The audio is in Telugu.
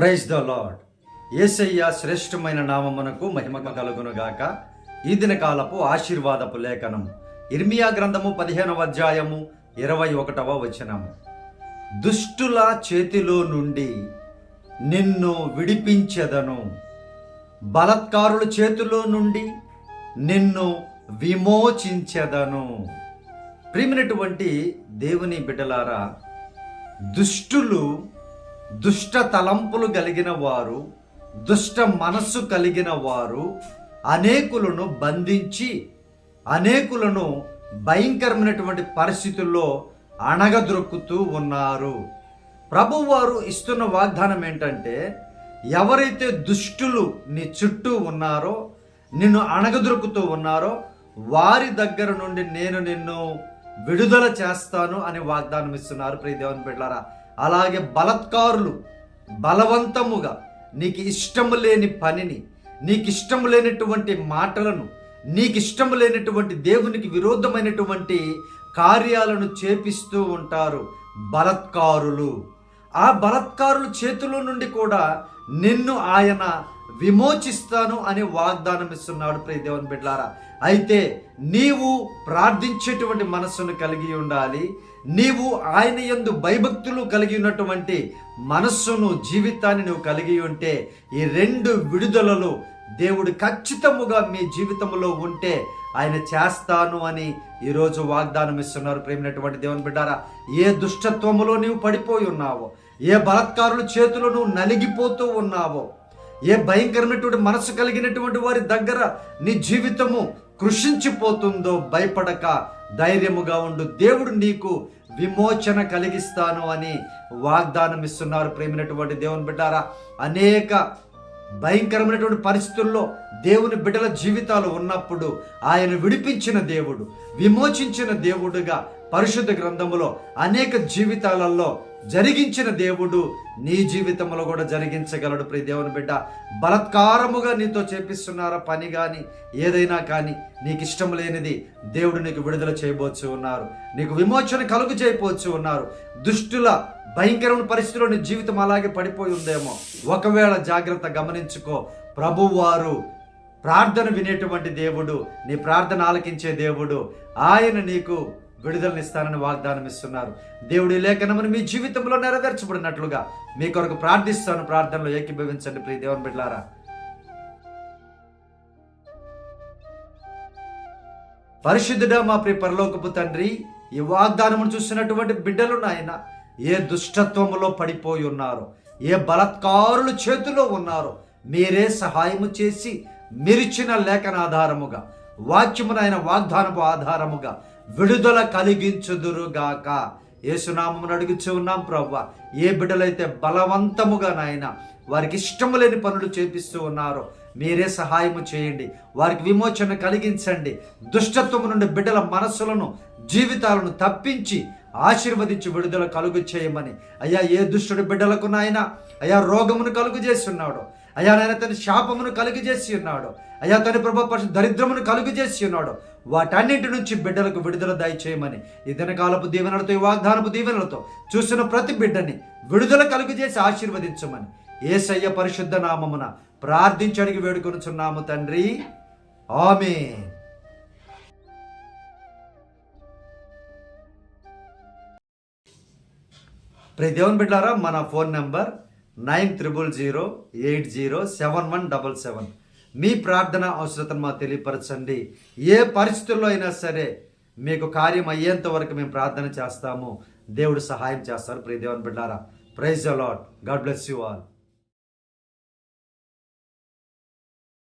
ప్రైజ్ ద లాడ్ ఏసయ్య శ్రేష్టమైన నామమునకు మహిమ కలుగునుగాక. ఈ దిన కాలపు ఆశీర్వాదపు లేఖనం ఇర్మియా గ్రంథము పదిహేనవ అధ్యాయము ఇరవై ఒకటవ వచనము. దుష్టుల చేతిలో నుండి నిన్ను విడిపించెదను. బలత్కారుల చేతిలో నుండి నిన్ను విమోచించెదను. ప్రియమైనటువంటి దేవుని బిడ్డలారా దుష్టులు దుష్ట తలంపులు కలిగిన వారు దుష్ట మనస్సు కలిగిన వారు అనేకులను బంధించి అనేకులను భయంకరమైనటువంటి పరిస్థితుల్లో అణగదొరుకుతూ ఉన్నారు. ప్రభువారు ఇస్తున్న వాగ్దానం ఏంటంటే ఎవరైతే దుష్టులు నీ చుట్టూ ఉన్నారో నిన్ను అణగదొరుకుతూ ఉన్నారో వారి దగ్గర నుండి నేను నిన్ను విడుదల చేస్తాను అని వాగ్దానం ఇస్తున్నారు. ప్రియదేవన్ అలాగే బలత్కారులు బలవంతముగా నీకు ఇష్టము లేని పనిని నీకు ఇష్టము లేనటువంటి మాటలను నీకు ఇష్టము లేనటువంటి దేవునికి విరోధమైనటువంటి కార్యాలను చేపిస్తూ ఉంటారు బలత్కారులు. ఆ బలత్కారుల చేతిలో నుండి కూడా నిన్ను ఆయన విమోచిస్తాను అని వాగ్దానం ఇస్తున్నాడు ప్రియ దేవుని బిడ్లారా. అయితే నీవు ప్రార్థించేటువంటి మనస్సును కలిగి ఉండాలి. నీవు ఆయన యందు భయభక్తులు కలిగి ఉన్నటువంటి మనస్సును జీవితాన్ని నువ్వు కలిగి ఉంటే ఈ రెండు విడుదలలో దేవుడు ఖచ్చితముగా మీ జీవితంలో ఉంటే ఆయన చేస్తాను అని ఈరోజు వాగ్దానం ఇస్తున్నారు ప్రేమినటువంటి దేవుని బిడ్డారా. ఏ దుష్టత్వములో నీవు పడిపోయి ఉన్నావో ఏ బలత్కారుల చేతిలో నువ్వు నలిగిపోతూ ఉన్నావో ఏ భయంకరమైనటువంటి మనసు కలిగినటువంటి వారి దగ్గర నీ జీవితము కృషించిపోతుందో భయపడక ధైర్యముగా ఉండు. దేవుడు నీకు విమోచన కలిగిస్తాను అని వాగ్దానం ఇస్తున్నారు ప్రేమినటువంటి దేవుని బిడ్డారా అనేక భయంకరమైనటువంటి పరిస్థితుల్లో దేవుని బిడ్డల జీవితాలు ఉన్నప్పుడు ఆయన విడిపించిన దేవుడు విమోచించిన దేవుడుగా పరిశుద్ధ గ్రంథములో అనేక జీవితాలలో జరిగించిన దేవుడు నీ జీవితంలో కూడా జరిగించగలడు. ప్రియ దేవుని బిడ్డ బలత్కారముగా నీతో చేపిస్తున్నారా? పని కానీ ఏదైనా కానీ నీకు ఇష్టం లేనిది దేవుడు నీకు విడుదల చేయబోచ్చు ఉన్నారు. నీకు విమోచన కలుగు చేయబోచ్చు ఉన్నారు. దుష్టుల భయంకరమైన పరిస్థితిలో నీ జీవితం అలాగే పడిపోయి ఉందేమో. ఒకవేళ జాగ్రత్త గమనించుకో ప్రభువారు ప్రార్థన వినేటువంటి దేవుడు నీ ప్రార్థన ఆలకించే దేవుడు ఆయన నీకు విడుదలనిస్తానని వాగ్దానం ఇస్తున్నారు. దేవుడి లేఖనమును మీ జీవితంలో నెరవేర్చబడినట్లుగా మీ కొరకు ప్రార్థిస్తాను ప్రార్థనలో ఏకీభవించండి ప్రియ దేవుని బిడ్డారా పరిశుద్ధుడా మా ప్రియ పరలోకపు తండ్రి ఈ వాగ్దానమును చూసినటువంటి బిడ్డలు నాయన ఏ దుష్టత్వములో పడిపోయి ఉన్నారు ఏ బలత్కారుల చేతిలో ఉన్నారో మీరే సహాయము చేసి మెరిచిన లేఖన ఆధారముగా వాక్యమునైన వాగ్దానపు ఆధారముగా విడుదల కలిగించుదురుగాక. ఏసునామమును అడుగుచూ ఉన్నాం ప్రవ్వ. ఏ బిడ్డలైతే బలవంతముగా నాయన వారికి ఇష్టము లేని పనులు చేపిస్తూ ఉన్నారో మీరే సహాయము చేయండి. వారికి విమోచన కలిగించండి. దుష్టత్వము నుండి బిడ్డల మనస్సులను జీవితాలను తప్పించి ఆశీర్వదించి విడుదల కలుగు చేయమని. అయ్యా ఏ దుష్టుడు బిడ్డలకు నాయన అయ్యా రోగమును కలుగు చేసి ఉన్నాడు అయ్యా నాయన తన శాపమును కలుగు చేసి ఉన్నాడు అయ్యా తన ప్రభు పరిశుద్ధ దరిద్రమును కలుగు చేసి ఉన్నాడు వాటన్నింటి నుంచి బిడ్డలకు విడుదల దయచేయమని. ఈ దినకాలపు దీవెనలతో ఈ వాగ్దానపు దీవెనలతో చూసిన ప్రతి బిడ్డని విడుదల కలుగు చేసి ఆశీర్వదించమని. ఏసయ్య పరిశుద్ధ నామమున ప్రార్థించడికి వేడుకొనుచున్నాము తండ్రి. ఆమె ప్రతి దేవుని బిడ్డారా మన phone number nine triple zero eight zero seven one double seven. మీ ప్రార్థన అవసరతను మాకు తెలియపరచండి. ఏ పరిస్థితుల్లో అయినా సరే మీకు కార్యం అయ్యేంత వరకు మేము ప్రార్థన చేస్తాము. దేవుడు సహాయం చేస్తారు. ప్రియదేవన్ బిడ్డారా praise a lot God bless you all.